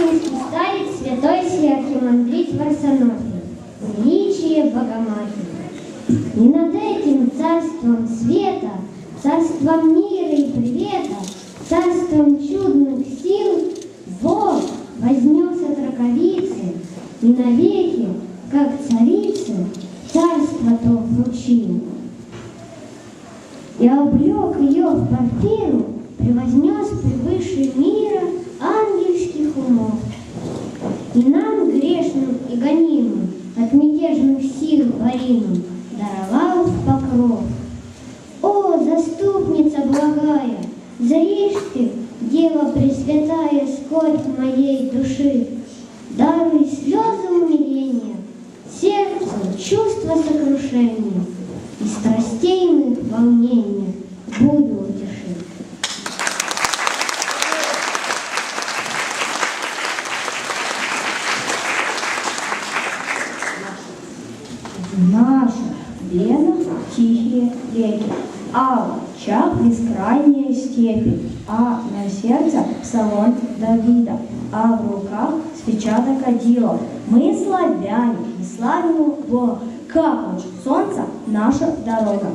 Латинский старец святой Серафим Варсонофий. Величие Богоматери. И над этим царством света, царством мира и привета, царством чудных сил Бог вознес от раковицы и навеки, как царицы, царство то вручил. И облег ее в И нам, грешным и гонимым, от мятежных сил боримым, даровал покров. О, заступница благая, зришь ты, Дева Пресвятая, скорбь моей души, даруй слезы умиления, сердцу чувство сокрушения и страстей моих волнения буду В наших венах тихие реки, а в очах бескрайние степи, а на сердце псалом Давида, а в руках свеча до кадила. Мы славяне и славим Бога, как луч солнца наша дорога.